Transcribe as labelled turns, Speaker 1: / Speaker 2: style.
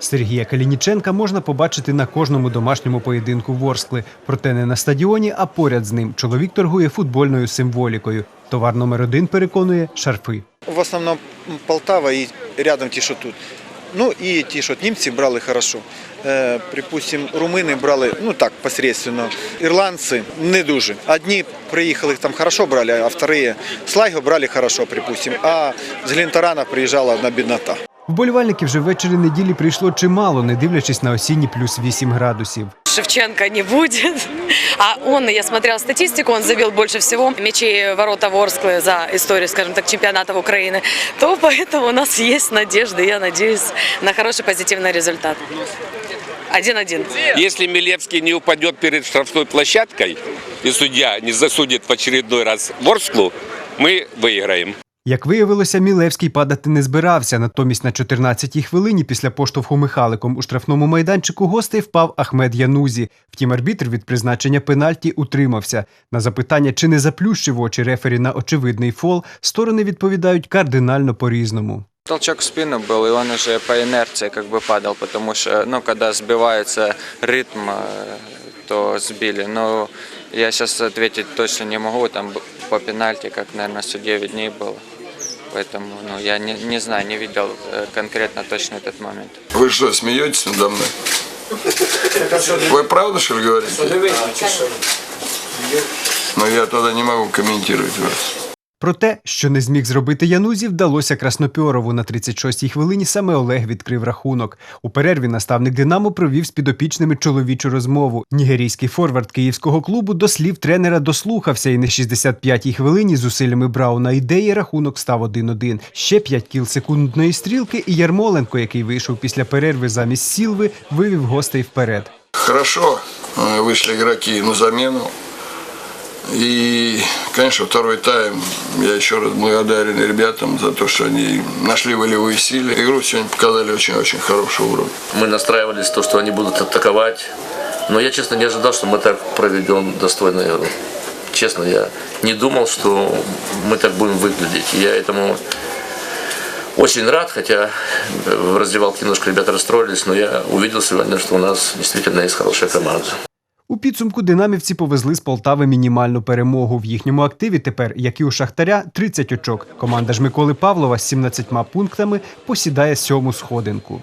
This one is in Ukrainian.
Speaker 1: Сергія Калініченка можна побачити на кожному домашньому поєдинку Ворскли. Проте не на стадіоні, а поряд з ним. Чоловік торгує футбольною символікою. Товар номер один переконує шарфи.
Speaker 2: В основном Полтава и рядом ті, що тут. Ну і ті, що німці брали хорошо. Е, припустим, румини брали, ну так, посередственно. Ірландці не дуже. Одні приїхали там хорошо брали, а вторые Слайго брали хорошо, припустим. А з Глінтарана приїжджала одна біднота.
Speaker 1: Вболівальників же ввечері неділі прийшло чимало, не дивлячись на осінні плюс 8 градусів.
Speaker 3: Шевченко не будет. А он, я смотрела статистику, он забил больше всего мячей в ворота Ворсклы за историю, скажем так, чемпионатов Украины. То поэтому у нас есть надежда, я надеюсь, на хороший позитивный результат. 1-1.
Speaker 4: Если Милевский не упадет перед штрафной площадкой и судья не засудит в очередной раз Ворсклу, мы выиграем.
Speaker 1: Як виявилося, Мілевський падати не збирався. Натомість на 14-й хвилині після поштовху Михаликом у штрафному майданчику гостей впав Ахмед Янузі. Втім, арбітр від призначення пенальті утримався. На запитання, чи не заплющив очі рефері на очевидний фол, сторони відповідають кардинально по-різному.
Speaker 5: Толчок в спину был, и он уже по инерции как бы падал, потому что, ну, когда сбивается ритм, э, то сбили. Но я сейчас ответить точно не могу, там б- по пенальти, как, наверное, все 9 дней было. Поэтому, ну, я не, не знаю, не видел э, конкретно точно этот момент.
Speaker 6: Вы что, смеетесь надо мной? Вы правду, что ли, говорите? Но я тогда не могу комментировать вас.
Speaker 1: Про те, що не зміг зробити Янузі, вдалося Краснопьорову. На 36-й хвилині саме Олег відкрив рахунок. У перерві наставник Динамо провів з підопічними чоловічу розмову. Нігерійський форвард київського клубу до слів тренера дослухався, і на 65-й хвилині зусиллями Брауна ідеї рахунок став 1-1. Ще 5 кіл секундної стрілки, і Ярмоленко, який вийшов після перерви замість Сілви, вивів гостей вперед.
Speaker 6: Хорошо э, вышли игроки на замену. И, конечно, второй тайм я еще раз благодарен ребятам за то, что они нашли волевые силы. Игру сегодня показали очень-очень хорошего уровня.
Speaker 7: Мы настраивались, то, что они будут атаковать. Но я, честно, не ожидал, что мы так проведем достойную игру. Честно, я не думал, что мы так будем выглядеть. Я этому очень рад, хотя в раздевалке немножко ребята расстроились, но я увидел сегодня, что у нас действительно есть хорошая команда.
Speaker 1: У підсумку динамівці повезли з Полтави мінімальну перемогу. В їхньому активі тепер, як і у Шахтаря, 30 очок. Команда ж Миколи Павлова з 17 пунктами посідає сьому сходинку.